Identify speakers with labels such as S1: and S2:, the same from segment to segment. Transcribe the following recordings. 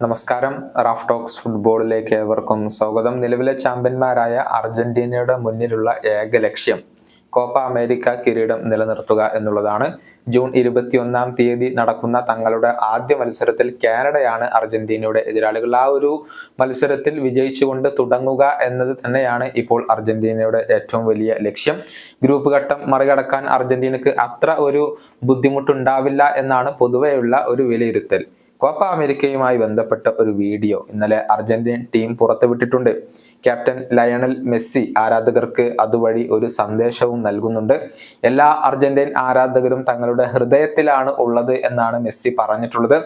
S1: നമസ്കാരം. Raf talks ഫുട്ബോളിലേക്ക് ഏവർക്കും സ്വാഗതം. നിലവിലെ ചാമ്പ്യന്മാരായ അർജന്റീനയുടെ മുന്നിലുള്ള ഏക ലക്ഷ്യം കോപ്പ അമേരിക്ക കിരീടം നിലനിർത്തുക എന്നുള്ളതാണ്. ജൂൺ ഇരുപത്തിയൊന്നാം തീയതി നടക്കുന്ന തങ്ങളുടെ ആദ്യ മത്സരത്തിൽ കാനഡയാണ് അർജന്റീനയുടെ എതിരാളികൾ. ആ ഒരു മത്സരത്തിൽ വിജയിച്ചുകൊണ്ട് തുടങ്ങുക എന്നത് തന്നെയാണ് ഇപ്പോൾ അർജന്റീനയുടെ ഏറ്റവും വലിയ ലക്ഷ്യം. ഗ്രൂപ്പ് ഘട്ടം മറികടക്കാൻ അർജന്റീനക്ക് അത്ര ഒരു ബുദ്ധിമുട്ടുണ്ടാവില്ല എന്നാണ് പൊതുവെയുള്ള ഒരു വിലയിരുത്തൽ. കോപ്പ അമേരിക്കയുമായി ബന്ധപ്പെട്ട ഒരു വീഡിയോ ഇന്നലെ അർജന്റീൻ ടീം പുറത്തുവിട്ടിട്ടുണ്ട്. ക്യാപ്റ്റൻ ലയണൽ മെസ്സി ആരാധകർക്ക് അതുവഴി ഒരു സന്ദേശവും നൽകുന്നുണ്ട്. എല്ലാ അർജന്റീൻ ആരാധകരും തങ്ങളുടെ ഹൃദയത്തിലാണ് ഉള്ളത് എന്നാണ് മെസ്സി പറഞ്ഞിട്ടുള്ളത്.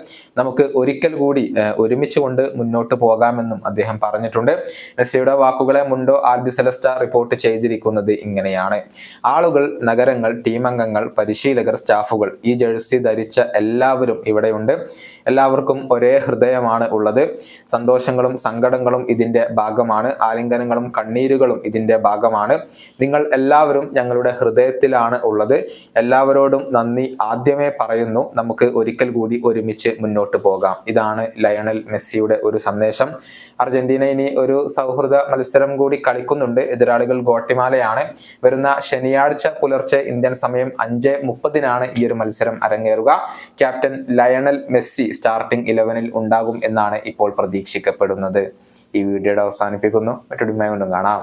S1: നമുക്ക് ഒരിക്കൽ കൂടി ഒരുമിച്ചുകൊണ്ട് ഒരുമിച്ച് കൊണ്ട് മുന്നോട്ട് പോകാമെന്നും അദ്ദേഹം പറഞ്ഞിട്ടുണ്ട്. മെസ്സിയുടെ വാക്കുകളെ മുണ്ടോ ആൽബി സെലസ്റ്റ റിപ്പോർട്ട് ചെയ്തിരിക്കുന്നത് ഇങ്ങനെയാണ്. ആളുകൾ നഗരങ്ങൾ ടീം അംഗങ്ങൾ പരിശീലകർ സ്റ്റാഫുകൾ ഈ ജേഴ്സി ധരിച്ച എല്ലാവരും ഇവിടെയുണ്ട്. എല്ലാവർക്കും ഒരേ ഹൃദയമാണ് ഉള്ളത്. സന്തോഷങ്ങളും സങ്കടങ്ങളും ഇതിന്റെ ഭാഗമാണ്. ആലിംഗനങ്ങളും കണ്ണീരുകളും ഇതിന്റെ ഭാഗമാണ്. നിങ്ങൾ എല്ലാവരും ഞങ്ങളുടെ ഹൃദയത്തിലാണ് ഉള്ളത്. എല്ലാവരോടും നന്ദി ആദ്യമേ പറയുന്നു. നമുക്ക് ഒരിക്കൽ കൂടി ഒരുമിച്ച് മുന്നോട്ട് പോകാം. ഇതാണ് ലയണൽ മെസ്സിയുടെ ഒരു സന്ദേശം. അർജന്റീന ഇനി ഒരു സൗഹൃദ മത്സരം കൂടി കളിക്കുന്നുണ്ട്. എതിരാളികൾ ഗോട്ടിമാലയാണ്. വരുന്ന ശനിയാഴ്ച പുലർച്ചെ ഇന്ത്യൻ സമയം അഞ്ച് മുപ്പതിനാണ് ഈ ഒരു മത്സരം അരങ്ങേറുക. ക്യാപ്റ്റൻ ലയണൽ മെസ്സി സ്റ്റാർട്ടിംഗ് ഇലവനിൽ ഉണ്ടാകും എന്നാണ് ഇപ്പോൾ പ്രതീക്ഷിക്കപ്പെടുന്നത്. ഈ വീഡിയോയുടെ അവസാനിപ്പിക്കുന്നു. മറ്റൊരു കാണാം.